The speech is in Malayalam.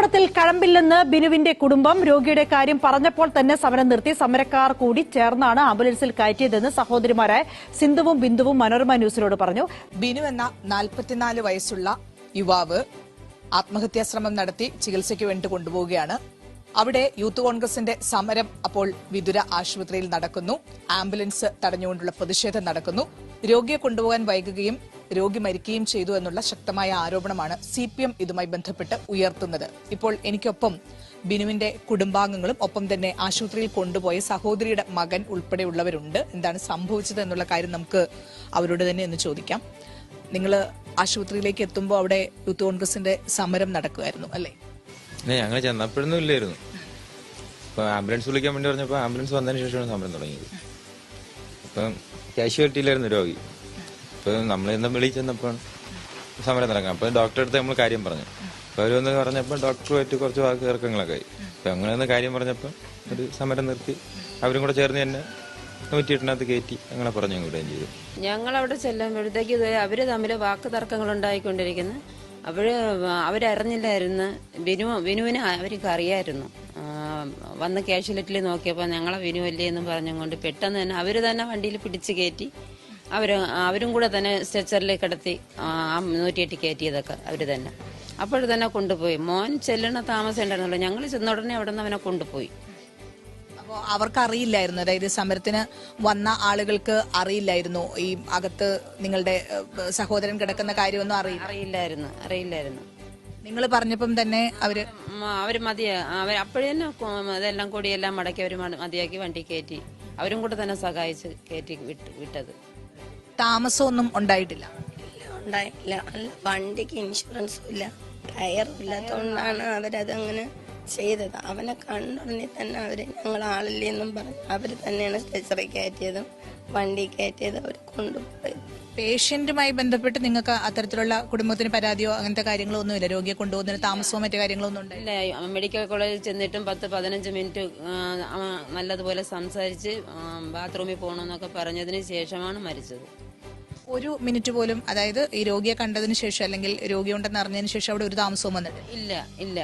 ആക്രമണത്തിൽ കഴമ്പില്ലെന്ന് ബിനുവിന്റെ കുടുംബം രോഗിയുടെ കാര്യം പറഞ്ഞപ്പോൾ തന്നെ സമരം നിർത്തി. സമരക്കാർ കൂടി ചേർന്നാണ് ആംബുലൻസിൽ കയറ്റിയതെന്ന് സഹോദരിമാരായ സിന്ധുവും ബിന്ദുവും മനോരമ ന്യൂസിനോട് പറഞ്ഞു. ബിനു എന്ന നാൽപ്പത്തിനാല് വയസ്സുള്ള യുവാവ് ആത്മഹത്യാ ശ്രമം നടത്തി ചികിത്സയ്ക്ക് വേണ്ടി കൊണ്ടുപോവുകയാണ്. അവിടെ യൂത്ത് കോൺഗ്രസിന്റെ സമരം അപ്പോൾ വിദുര ആശുപത്രിയിൽ നടക്കുന്നു. ആംബുലൻസ് തടഞ്ഞുകൊണ്ടുള്ള പ്രതിഷേധം നടക്കുന്നു. രോഗിയെ കൊണ്ടുപോകാൻ വൈകുകയും രോഗി മരിക്കുകയും ചെയ്തു എന്നുള്ള ശക്തമായ ആരോപണമാണ് സി പി എം ഇതുമായി ബന്ധപ്പെട്ട് ഉയർത്തുന്നത്. ഇപ്പോൾ എനിക്കൊപ്പം ബിനുവിന്റെ കുടുംബാംഗങ്ങളും ഒപ്പം തന്നെ ആശുപത്രിയിൽ കൊണ്ടുപോയ സഹോദരിയുടെ മകൻ ഉൾപ്പെടെയുള്ളവരുണ്ട്. എന്താണ് സംഭവിച്ചത് എന്നുള്ള കാര്യം നമുക്ക് അവരോട് തന്നെ ഒന്ന് ചോദിക്കാം. നിങ്ങൾ ആശുപത്രിയിലേക്ക് എത്തുമ്പോൾ അവിടെ യൂത്ത് കോൺഗ്രസിന്റെ സമരം നടക്കുമായിരുന്നു അല്ലേ? ഞങ്ങൾ ചെന്നപ്പോഴൊന്നും ഇല്ലായിരുന്നു. ആംബുലൻസ് വിളിക്കാൻ വേണ്ടി പറഞ്ഞപ്പോൾ ആംബുലൻസ് വന്നതിന് ശേഷമാണ് സമരം തുടങ്ങിയത്. അപ്പം ക്യാഷ്വാലിറ്റിയിലായിരുന്നു രോഗി. ഇപ്പൊ നമ്മൾ ഇന്ന് വിളി ചെന്നപ്പോൾ സമരം നടക്കാം. അപ്പൊ ഡോക്ടറെ അടുത്ത് നമ്മൾ കാര്യം പറഞ്ഞു. അപ്പൊ അവരൊന്ന് പറഞ്ഞപ്പോൾ ഡോക്ടറുമായിട്ട് കുറച്ച് വാക്ക് ഇറക്കങ്ങളൊക്കെ ആയി. അപ്പൊ അങ്ങനെ ഒന്ന് കാര്യം പറഞ്ഞപ്പോൾ ഒരു സമരം നിർത്തി. അവരും കൂടെ ചേർന്ന് തന്നെ നൂറ്റി എട്ടിനകത്ത് കയറ്റി അങ്ങനെ പറഞ്ഞു ചെയ്തു. ഞങ്ങൾ അവിടെ ചെല്ലുമ്പോഴത്തേക്ക് ഇത് അവർ തമ്മിൽ വാക്ക് തർക്കങ്ങൾ ഉണ്ടായിക്കൊണ്ടിരിക്കുന്നു. അവർ അവരറിഞ്ഞില്ലായിരുന്നു. ബിനു ബിനുവിന് അവർക്ക് അറിയായിരുന്നു വന്ന് ക്യാഷ്വലിറ്റിൽ നോക്കിയപ്പോൾ ഞങ്ങളെ ബിനു അല്ലേ എന്ന് പറഞ്ഞുകൊണ്ട് പെട്ടെന്ന് തന്നെ അവർ തന്നെ വണ്ടിയിൽ പിടിച്ചു കയറ്റി അവർ അവരും കൂടെ തന്നെ സ്ട്രെച്ചറിൽ കിടത്തി ആ എട്ട് കയറ്റിയതൊക്കെ അവർ തന്നെ. അപ്പോൾ തന്നെ കൊണ്ടുപോയി. മോൻ ചെല്ലണ താമസം ഉണ്ടായിരുന്നല്ലോ. ഞങ്ങൾ ചെന്ന ഉടനെ അവിടെ നിന്ന് അവനെ കൊണ്ടുപോയി. അപ്പോൾ അവർക്ക് അറിയില്ലായിരുന്നു അതായത് സമരത്തിന് വന്ന ആളുകൾക്ക് അറിയില്ലായിരുന്നു. ഈ അകത്ത് നിങ്ങളുടെ സഹോദരൻ കിടക്കുന്ന കാര്യമൊന്നും അറിയില്ല അറിയില്ലായിരുന്നു. അറിയില്ലായിരുന്നു. നിങ്ങൾ പറഞ്ഞപ്പം തന്നെ അവർ അവർ മതിയ അവർ അപ്പോഴേ അതെല്ലാം കൂടി എല്ലാം മടക്കി അവർ മതിയാക്കി വണ്ടി കയറ്റി. അവരും കൂടെ തന്നെ സഹായിച്ച് കയറ്റി വിട്ട് വിട്ടത്. താമസമൊന്നും ഉണ്ടായിട്ടില്ല. ഉണ്ടായില്ല വണ്ടിക്ക് ഇൻഷുറൻസും ഇല്ല ടയറും ഇല്ലാത്തതുകൊണ്ടാണ് അവരതങ്ങനെ ചെയ്തത്. അവനെ കണ്ടുടനെ തന്നെ അവർ ഞങ്ങൾ ആളില്ലെന്നും പറഞ്ഞു അവർ തന്നെയാണ് സ്ട്രെച്ചറിൽ കയറ്റിയതും വണ്ടി കയറ്റിയത് അവർ കൊണ്ടുപോയത് പേഷ്യന്റുമായി ബന്ധപ്പെട്ട് നിങ്ങൾക്ക് അത്തരത്തിലുള്ള കുടുംബത്തിന് പരാതിയോ അങ്ങനത്തെ കാര്യങ്ങളോ ഒന്നുമില്ല? രോഗിയെ കൊണ്ടുപോകുന്നതിന് താമസമോ മറ്റു കാര്യങ്ങളോ ഒന്നും ഇല്ല മെഡിക്കൽ കോളേജിൽ ചെന്നിട്ടും പത്ത് പതിനഞ്ച് മിനിറ്റ് നല്ലതുപോലെ സംസാരിച്ച് ബാത്റൂമിൽ പോകണമെന്നൊക്കെ പറഞ്ഞതിന് ശേഷമാണ് മരിച്ചത്. ഒരു മിനിറ്റ് പോലും അതായത് ഈ രോഗിയെ കണ്ടതിന് ശേഷം അല്ലെങ്കിൽ രോഗിയുണ്ടെന്ന് അറിഞ്ഞതിന് ശേഷം അവിടെ ഒരു താമസവും വന്നിട്ടില്ല. ഇല്ല ഇല്ല.